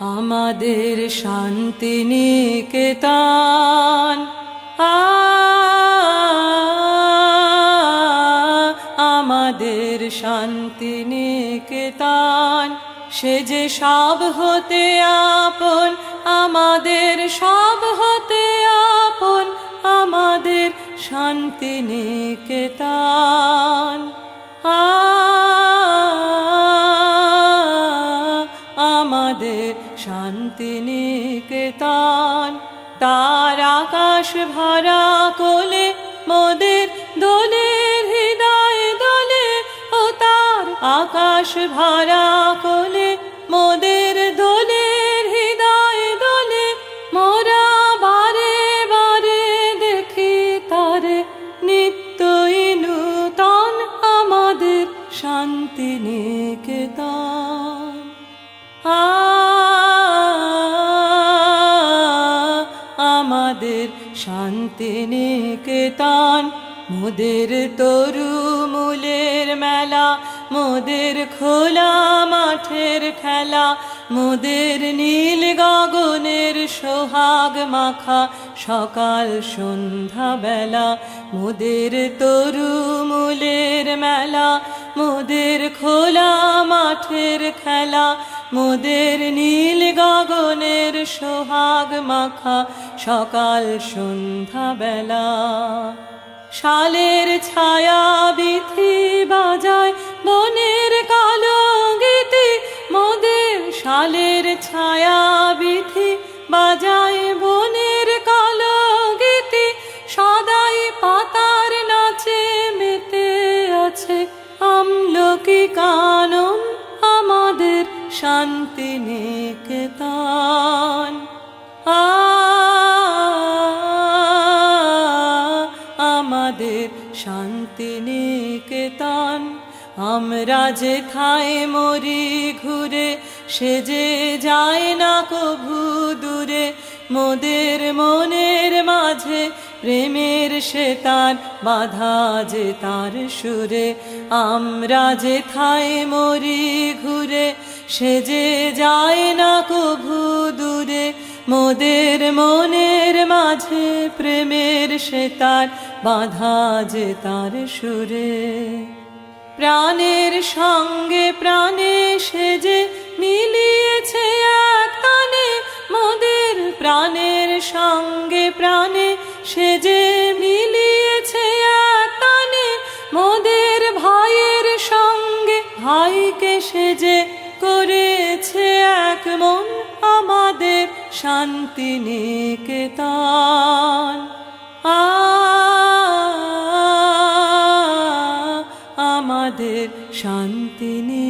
আমাদের শান্তি নিকেতন আমাদের শান্তি নিকেতন সে যে সব হতে আপন, আমাদের সব হতে আপন, আমাদের শান্তি নিকেতন আমাদের শান্তি নিকেতন তার আকাশ ভরা কোলে মোদের দোলের হৃদয় দোলে ও তার আকাশ ভরা কোলে মোদের দোলের হৃদয় দোলে মোরা বারে বারে দেখি তারে নিত্যই নূতন আমাদের শান্তি নিকেতন আমাদের শান্তি নিকেতন। মোদের তরু মূলের মেলা, মোদের খোলা মাঠের খেলা, মোদের নীল গগনের সোহাগ মাখা, সকাল সন্ধ্যা বেলা। মোদের তরু মূলের মেলা, মোদের খোলা মাঠের খেলা, মোদের নীল গগনের সোহাগ মাখা সকাল সন্ধ্যা বেলা শালের ছায়া বিথি বাজায় বনের কালো গীতি। মোদের শালের ছায়া বিথি বাজায় বনের কালো গীতি। সদাই পাতার নাচে মেতে আছে আমলকি কানন আমাদের শান্তি নিকেতন। আমাদের শান্তি নিকেতন আমরা যে খাই মরি ঘুরে, সে যে যায় না কভু দূরে। মোদের মনের মাঝে প্রেমের সে তার বাধা যে তার সুরে। আমরা যে খাই মরি ঘুরে, সে যে যায় না কভু দূরে। মোদের মনের মাঝে প্রেমের সে তার বাধা যে তার সুরে। প্রাণের সঙ্গে প্রাণে সে যে শান্তিনিকেতন আ আমাদের শান্তিনিকেতন